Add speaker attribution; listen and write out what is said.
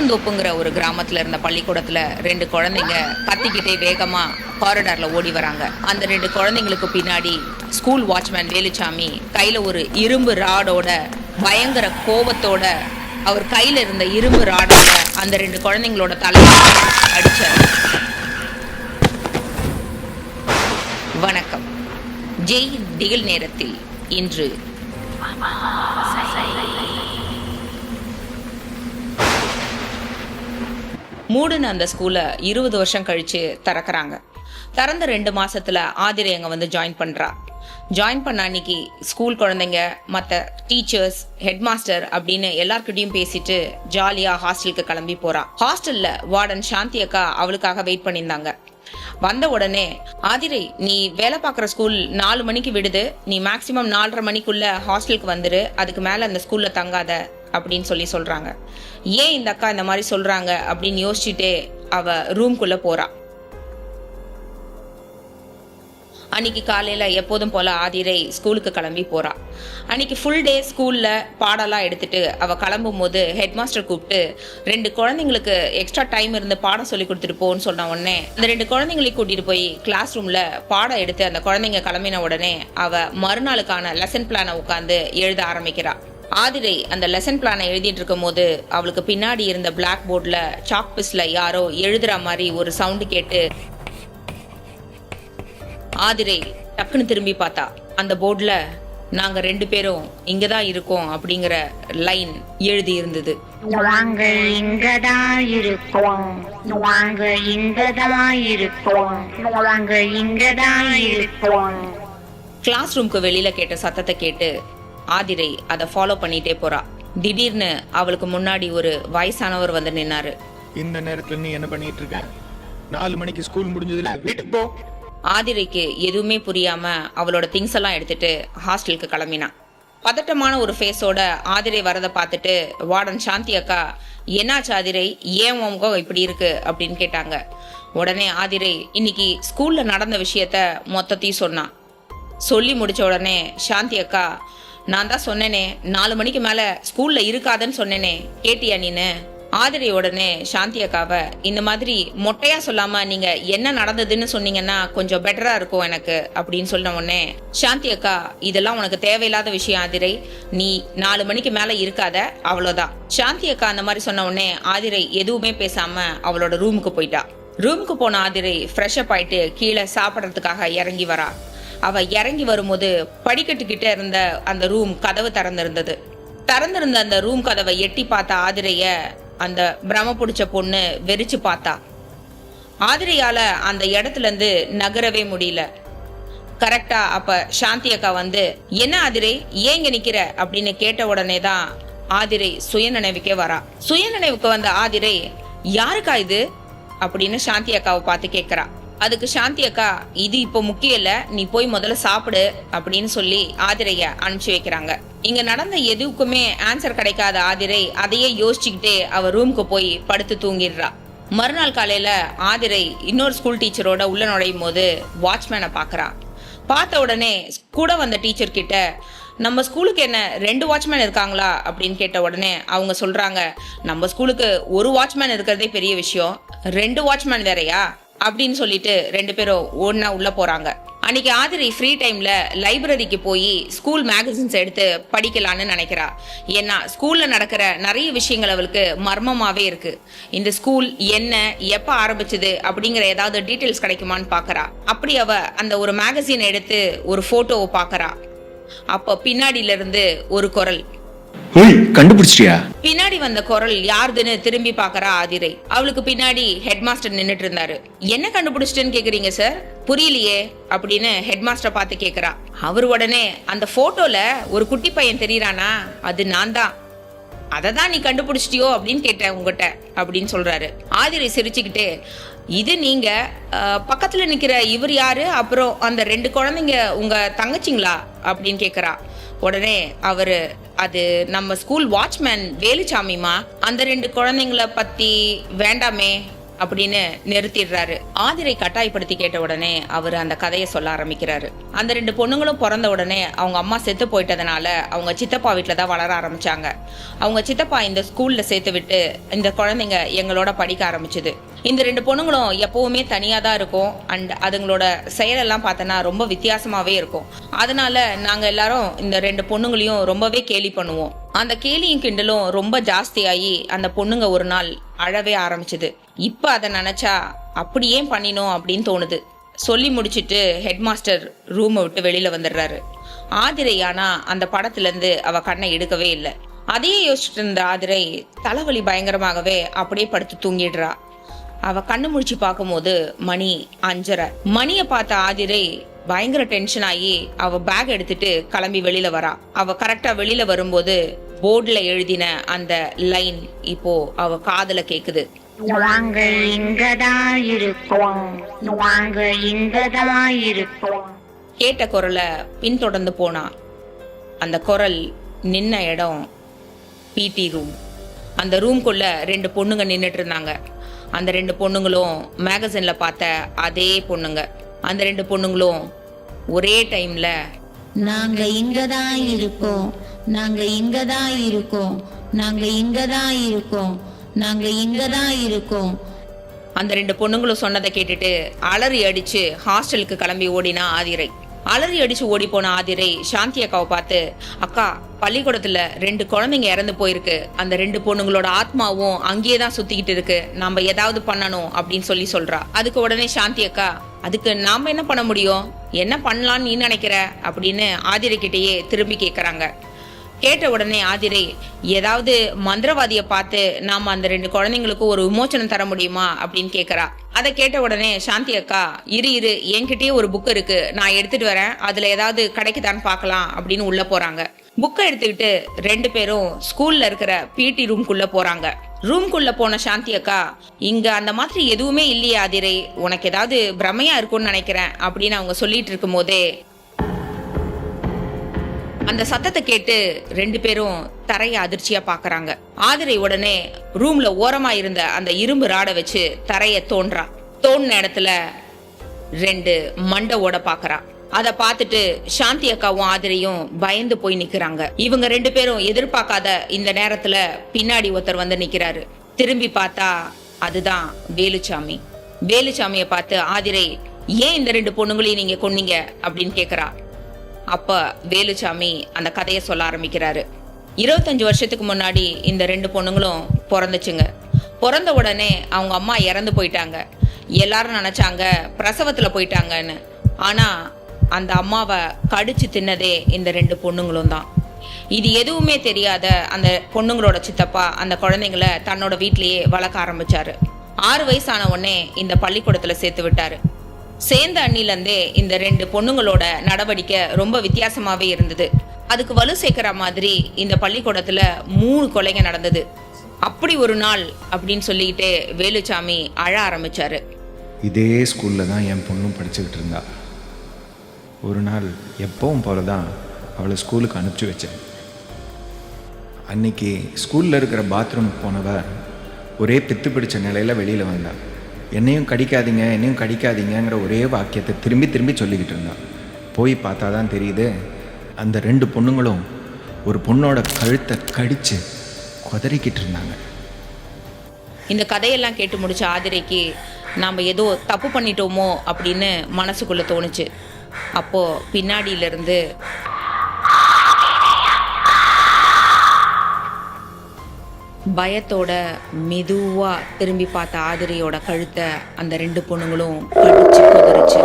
Speaker 1: அரசந்தோப்புங்கிற ஒரு கிராமத்துல இருந்த பள்ளிக்கூடத்துல ரெண்டு குழந்தைங்க கத்திக்கிட்டே வேகமா காரிடாரில் ஓடி வராங்க. அந்த ரெண்டு குழந்தைங்களுக்கு பின்னாடி ஸ்கூல் வாட்ச்மேன் வேலுச்சாமி கையில ஒரு இரும்பு ராடோட பயங்கர கோபத்தோட அவர் கையில இருந்த இரும்பு ராடோட அந்த ரெண்டு குழந்தைங்களோட தலையை அடித்தார் வணக்கம். ஜெய் திகில் நேரத்தில் இன்று மூடுன அந்த ஸ்கூலை இருபது வருஷம் கழிச்சு திறக்கறாங்க. திறந்த ரெண்டு மாசத்துல ஆதிரை அங்க வந்து ஜாயின் பண்றா. ஜாயின் பண்ண அன்னைக்கு ஸ்கூல் குழந்தைங்க மற்ற டீச்சர்ஸ் ஹெட் மாஸ்டர் அப்படின்னு எல்லார்கிட்டயும் பேசிட்டு ஜாலியா ஹாஸ்டலுக்கு கிளம்பி போறா. ஹாஸ்டல்ல வார்டன் சாந்தி அக்கா அவளுக்காக வெயிட் பண்ணியிருந்தாங்க. வந்த உடனே ஆதிரை நீ வேலை பார்க்குற ஸ்கூல் நாலு மணிக்கு விடுது. நீ மேக்சிமம் நாலரை மணிக்குள்ள ஹாஸ்டலுக்கு வந்துரு. அதுக்கு மேல அந்த ஸ்கூல்ல தங்காத. அப்படின்னு சொல்லி சொல்கிறாங்க ஏன் இந்த அக்கா இந்த மாதிரி சொல்கிறாங்க அப்படின்னு யோசிச்சுட்டே அவ ரூம்குள்ளே போறா. அன்னைக்கு காலையில எப்போதும் போல ஆதிரை ஸ்கூலுக்கு கிளம்பி போறா. அன்னைக்கு ஃபுல் டே ஸ்கூல்ல பாடலாம் எடுத்துட்டு அவ கிளம்பும் போது ஹெட் மாஸ்டர் கூப்பிட்டு ரெண்டு குழந்தைங்களுக்கு எக்ஸ்ட்ரா டைம் இருந்து பாடம் சொல்லி கொடுத்துட்டு போன்னு சொன்ன உடனே அந்த ரெண்டு குழந்தைங்களையும் கூட்டிட்டு போய் கிளாஸ் ரூம்ல பாடம் எடுத்து அந்த குழந்தைங்க கிளம்பின உடனே அவ மறுநாளுக்கான லெசன் பிளானை உட்காந்து எழுத ஆரம்பிக்கிறாள் ஆதிரை அந்த லெசன் பிளானை எழுதிட்டு இருக்கும் போது அவளுக்கு பின்னாடி இருந்த பிளாக் போர்டில் சாக் பிஸ்ல யாரோ எழுதுற மாதிரி ஒரு சவுண்டு கேட்டு ஆதிரை டக்குன்னு திரும்பி பார்த்தா அந்த போர்டில் நாங்க ரெண்டு பேரும் இங்க தான் இருக்கோம் அப்படிங்கிற லைன் எழுதி இருந்தது.
Speaker 2: இருக்கோம். இருக்கோம். வாங்க இங்கதான் இருக்கோம்.
Speaker 1: கிளாஸ் ரூம்க்கு வெளியில கேட்ட சத்தத்தை கேட்டு ஆதிரை அதை ஃபாலோ பண்ணிட்டே போறா. திடீர்னு அவளுக்கு முன்னாடி ஒரு வயசானவர் வந்து நின்னாரு.
Speaker 3: இந்த நேரத்துல நீ என்ன பண்ணிட்டு இருக்க? நாலு மணிக்கு ஸ்கூல் முடிஞ்சதுல வீட்டுக்கு போ.
Speaker 1: ஆதிரைக்கு எதுவுமே புரியாம அவளோட திங்ஸ் எல்லாம் எடுத்துட்டு ஹாஸ்டலுக்கு கிளம்பினான் பதட்டமான ஒரு ஃபேஸோட ஆதிரை வரதை பார்த்துட்டு வார்டன் சாந்தி அக்கா என்னாச்சு ஆதிரை? ஏன் உன் முகம் இப்படி இருக்கு? அப்படின்னு கேட்டாங்க. உடனே ஆதிரை இன்னைக்கு ஸ்கூல்ல நடந்த விஷயத்த மொத்தத்தையும் சொன்னான் சொல்லி முடிச்ச உடனே சாந்தி அக்கா நான் தான் சொன்னேனே நாலு மணிக்கு மேல ஸ்கூல்ல இருக்காதுன்னு சொன்னேனே கேட்டியா நீனு? ஆதிரை உடனே சாந்தி அக்காவை இந்த மாதிரி மொட்டையா சொல்லாம நீங்க என்ன நடந்ததுன்னு சொன்னீங்கன்னா கொஞ்சம் பெட்டரா இருக்கும் எனக்கு அப்படின்னு சொன்ன உடனே சாந்தி அக்கா இதெல்லாம் உனக்கு தேவையில்லாத விஷயம் ஆதிரை நீ நாலு மணிக்கு மேல இருக்காத அவ்வளோதான் சாந்தி அக்கா அந்த மாதிரி சொன்ன உடனே ஆதிரை எதுவுமே பேசாம அவளோட ரூமுக்கு போயிட்டா. ரூமுக்கு போன ஆதிரை ஃப்ரெஷ் அப் ஆயிட்டு கீழே சாப்பிட்றதுக்காக இறங்கி வரா. அவ இறங்கி வரும்போது படிக்கட்டுக்கிட்ட இருந்த அந்த ரூம் கதவு திறந்திருந்தது. திறந்திருந்த அந்த ரூம் கதவை எட்டி பார்த்த ஆதிரைய அந்த பிரம பிடிச்ச பொண்ணு வெறிச்சு பார்த்தா. ஆதிரையால அந்த இடத்துல இருந்து நகரவே முடியல. கரெக்டா அப்ப சாந்தி அக்கா வந்து என்ன ஆதிரை ஏங்க நிக்கிற? அப்படின்னு கேட்ட உடனே தான் ஆதிரை சுயநினைவுக்கே வரா. சுயநினைவுக்கு வந்த ஆதிரை யாருக்கா இது? அப்படின்னு சாந்தி அக்காவை பார்த்து கேட்கறா அதுக்கு சாந்தி அக்கா இது இப்போ முக்கியம் இல்ல நீ போய் முதல்ல சாப்பிடு அப்படின்னு சொல்லி ஆதிரைய அனுப்பிச்சு வைக்கிறாங்க. இங்க நடந்த எதுக்குமே ஆன்சர் கிடைக்காத ஆதிரை அதையே யோசிச்சுக்கிட்டே அவ ரூமுக்கு போய் படுத்து தூங்கிடுறா. மறுநாள் காலையில ஆதிரை இன்னொரு ஸ்கூல் டீச்சரோட உள்ள நுழையும் போது வாட்ச்மேனை பாக்குறா. பார்த்த உடனே கூட வந்த டீச்சர் கிட்ட நம்ம ஸ்கூலுக்கு என்ன ரெண்டு வாட்ச்மேன் இருக்காங்களா? அப்படின்னு கேட்ட உடனே அவங்க சொல்றாங்க நம்ம ஸ்கூலுக்கு ஒரு வாட்ச்மேன் இருக்கிறதே பெரிய விஷயம் ரெண்டு வாட்ச்மேன் வேறயா? அப்படின்னு சொல்லிட்டு ரெண்டு பேரும் ஒன்னா உள்ள போறாங்க. அன்னைக்கு ஆதிரி ஃப்ரீ டைம்ல லைப்ரரிக்கு போய் ஸ்கூல் மேகசின்ஸ் எடுத்து படிக்கலான்னு நினைக்கிறா. ஏன்னா ஸ்கூல்ல நடக்கிற நிறைய விஷயங்கள் அவளுக்கு மர்மமாவே இருக்கு. இந்த ஸ்கூல் என்ன எப்ப ஆரம்பிச்சது அப்படிங்கிற ஏதாவது டீட்டெயில்ஸ் கிடைக்குமான்னு பாக்குறா. அப்படி அவ அந்த ஒரு மேகசின் எடுத்து ஒரு போட்டோவை பாக்குறா. அப்ப பின்னாடியில இருந்து ஒரு குரல்.
Speaker 4: ஹேய் கண்டுபிடிச்சிட்டியா?
Speaker 1: பின்னாடி வந்த குரல் யாருதுன்னு திரும்பி பார்க்கறா ஆதிரை. அவளுக்கு பின்னாடி ஹெட் மாஸ்டர் நின்னுட்டு இருந்தாரு என்ன கண்டுபிடிச்சிட்டேன்னு கேக்குறீங்க சார் புரியலையே அப்படின்னு ஹெட் மாஸ்டர் பார்த்து கேக்குறா. அவர் உடனே அந்த போட்டோல ஒரு குட்டி பையன் தெரியறானா? அது நான் தான். அதை தான் நீ கண்டுபிடிச்சிட்டியோ? அப்படின்னு கேட்டேன் உங்ககிட்ட அப்படின்னு சொல்றாரு. ஆதிரை சிரிச்சுக்கிட்டு இது நீங்க பக்கத்துல நிக்கிற இவர் யாரு? அப்புறம் அந்த ரெண்டு குழந்தைங்க உங்க தங்கச்சிங்களா? அப்படின்னு கேக்குறா. உடனே அவரு அது நம்ம ஸ்கூல் வாட்ச்மேன் வேலுச்சாமிமா அந்த ரெண்டு குழந்தைங்கள பத்தி வேண்டாமே அப்படின்னு நிறுத்திடுறாரு. ஆதிரை கட்டாயப்படுத்தி கேட்ட உடனே அவர் அந்த கதையை சொல்ல ஆரம்பிக்கிறாரு. அந்த ரெண்டு பொண்ணுங்களும் பிறந்த உடனே அவங்க அம்மா செத்து போயிட்டதுனால அவங்க சித்தப்பா வீட்டில் தான் வளர ஆரம்பிச்சாங்க. அவங்க சித்தப்பா இந்த ஸ்கூல்ல சேர்த்து விட்டு இந்த குழந்தைங்க எங்களோட படிக்க ஆரம்பிச்சது. இந்த ரெண்டு பொண்ணுங்களும் எப்பவுமே தனியாக தான் இருக்கும். அண்ட் அதுங்களோட செயலெல்லாம் பார்த்தோன்னா ரொம்ப வித்தியாசமாகவே இருக்கும். அதனால நாங்கள் எல்லாரும் இந்த ரெண்டு பொண்ணுங்களையும் ரொம்பவே கேலி பண்ணுவோம். அந்த கேலியும் கிண்டலும் ரொம்ப ஜாஸ்தியாகி அந்த பொண்ணுங்க ஒரு நாள் அழவே ஆரம்பிச்சுது. இப்போ அதை நினச்சா அப்படியே பண்ணினோம் அப்படின்னு தோணுது. சொல்லி முடிச்சுட்டு ஹெட் மாஸ்டர் ரூமை விட்டு வெளியில் வந்துடுறாரு. ஆதிரை அந்த படத்துலேருந்து அவள் கண்ணை எடுக்கவே இல்லை. அதையே யோசிச்சுட்டு இருந்த ஆதிரை தலைவலி பயங்கரமாகவே அப்படியே படுத்து தூங்கிடுறா. அவ கண்ணு முழிச்சு பார்க்கும்போது மணி அஞ்சரை. மணியை பார்த்த ஆதிரை பயங்கர டென்ஷன் ஆகி அவ பேக் எடுத்துட்டு கிளம்பி வெளியில வரா. அவ கரெக்டா வெளியில வரும்போது போர்டுல எழுதின அந்த லைன் இப்போ அவ காதுல கேக்குது.
Speaker 2: நாங்க இங்கதான் இருக்கோம் நாங்க இங்கதான் இருக்கோம்
Speaker 1: கேட்ட குரலை பின்தொடர்ந்து போனா. அந்த குரல் நின்ன இடம் பிடி ரூம் அந்த ரூம்குள்ள ரெண்டு பொண்ணுங்க நின்றுட்டு இருந்தாங்க. அந்த ரெண்டு பொண்ணுங்களும் மேகசின்ல பார்த்த அதே பொண்ணுங்க. அந்த ரெண்டு பொண்ணுங்களும் ஒரே டைம்ல
Speaker 5: நாங்க இங்கதான் இருக்கோம். நாங்க இங்கதான் இருக்கோம். நாங்க இங்கதான் இருக்கோம். நாங்க இங்கதான் இருக்கோம்.
Speaker 1: அந்த ரெண்டு பொண்ணுங்களும் சொன்னதை கேட்டுட்டு அலறி அடிச்சு ஹாஸ்டலுக்கு கிளம்பி ஓடினா ஆதிரை. அலறி அடிச்சு ஓடி போன ஆதிரை சாந்தி அக்காவை பார்த்து அக்கா பள்ளிக்கூடத்துல ரெண்டு குழந்தைங்க இறந்து போயிருக்கு. அந்த ரெண்டு பொண்ணுங்களோட ஆத்மாவும் அங்கேயே தான் சுத்திக்கிட்டு இருக்கு. நம்ம ஏதாவது பண்ணணும் அப்படின்னு சொல்லி சொல்றா. அதுக்கு உடனே சாந்தி அக்கா அதுக்கு நாம என்ன பண்ண முடியும்? என்ன பண்ணலாம்னு நீ நினைக்கிற? அப்படின்னு ஆதிரை கிட்டேயே திரும்பி கேக்குறாங்க. கேட்ட உடனே ஆதிரை ஏதாவது மந்திரவாதியை பார்த்து நாம அந்த ரெண்டு குழந்தைங்களுக்கும் ஒரு விமோச்சனம் தர முடியுமா அப்படின்னு கேட்குறா அதை கேட்ட உடனே சாந்தி அக்கா இரு இரு என்கிட்டயே ஒரு புக் இருக்கு. நான் எடுத்துட்டு வரேன். அதுல ஏதாவது கிடைக்குதான்னு பார்க்கலாம் அப்படின்னு உள்ள போறாங்க. புக்கை எடுத்துக்கிட்டு ரெண்டு பேரும் ஸ்கூல்ல இருக்கிற பிடி ரூம்குள்ள போறாங்க. ரூம்குள்ள போன சாந்தி அக்கா இங்க அந்த மாதிரி எதுவுமே இல்லையே ஆதிரை. உனக்கு ஏதாவது பிரமையா இருக்கும்னு நினைக்கிறேன் அப்படின்னு அவங்க சொல்லிட்டு இருக்கும் போதே அந்த சத்தத்தை கேட்டு ரெண்டு பேரும் தரைய அதிர்ச்சியா பாக்குறாங்க. ஆதிரை உடனே ரூம்ல ஓரமா இருந்த அந்த இரும்பு ராடை வச்சு தரைய தோன்றா. தோண்டின இடத்துல ரெண்டு மண்டை ஓட பாக்குறா. அத பார்த்துட்டு சாந்தி அக்காவும் ஆதிரையும் பயந்து போய் நிக்கிறாங்க. இவங்க ரெண்டு பேரும் எதிர்பார்க்காத இந்த நேரத்துல பின்னாடி ஒருத்தர் வந்து நிக்கிறாரு. திரும்பி பார்த்தா அதுதான் வேலுச்சாமி. வேலுச்சாமிய பார்த்து ஆதிரை ஏன் இந்த ரெண்டு பொண்ணுங்களையும் நீங்க கொன்னீங்க? அப்படின்னு கேக்குறா. அப்ப வேலுச்சாமி அந்த கதையை சொல்ல ஆரம்பிக்கிறாரு. இருபத்தஞ்சு வருஷத்துக்கு முன்னாடி இந்த ரெண்டு பொண்ணுங்களும் பிறந்துச்சுங்க. பிறந்த உடனே அவங்க அம்மா இறந்து போயிட்டாங்க. எல்லாரும் நினச்சாங்க பிரசவத்தில் போயிட்டாங்கன்னு. ஆனால் அந்த அம்மாவை கடிச்சு தின்னதே இந்த ரெண்டு பொண்ணுங்களும் தான். இது எதுவுமே தெரியாத அந்த பொண்ணுங்களோட சித்தப்பா அந்த குழந்தைங்கள தன்னோட வீட்லேயே வளர்க்க ஆரம்பிச்சாரு. ஆறு வயசான உடனே இந்த பள்ளிக்கூடத்தில் சேர்த்து விட்டாரு. சேர்ந்த அண்ணிலேருந்தே இந்த ரெண்டு பொண்ணுங்களோட நடவடிக்கை ரொம்ப வித்தியாசமாவே இருந்தது. அதுக்கு வலு சேர்க்கிற மாதிரி இந்த பள்ளிக்கூடத்துல மூணு கொலைங்க நடந்தது. அப்படி ஒரு நாள் அப்படின்னு சொல்லிக்கிட்டே வேலுச்சாமி அழ ஆரம்பிச்சாரு.
Speaker 4: இதே ஸ்கூலில் தான் என் பொண்ணும் படிச்சுக்கிட்டு இருந்தா. ஒரு நாள் எப்பவும் போல தான் அவளை ஸ்கூலுக்கு அனுப்பிச்சி வச்சேன். அன்னைக்கு ஸ்கூலில் இருக்கிற பாத்ரூம் போனவ ஒரே பித்து பிடிச்ச நிலையில் வெளியில் வந்தா. என்னையும் கடிக்காதீங்க என்னையும் கடிக்காதீங்கங்கிற ஒரே வாக்கியத்தை திரும்பி திரும்பி சொல்லிக்கிட்டு இருந்தான். போய் பார்த்தா தான் தெரியுது அந்த ரெண்டு பொண்ணுங்களும் ஒரு பொண்ணோட கழுத்தை கடித்து குதறிக்கிட்டு இருந்தாங்க.
Speaker 1: இந்த கதையெல்லாம் கேட்டு முடிச்ச ஆதிரைக்கு நாம் ஏதோ தப்பு பண்ணிட்டோமோ அப்படின்னு மனசுக்குள்ளே தோணுச்சு. அப்போது பின்னாடியில பயத்தோட மெதுவா திரும்பி பார்த்த ஆதிரியோட கழுத்தை அந்த ரெண்டு பொண்ணுங்களும் கடிச்சு குதிரிச்சு.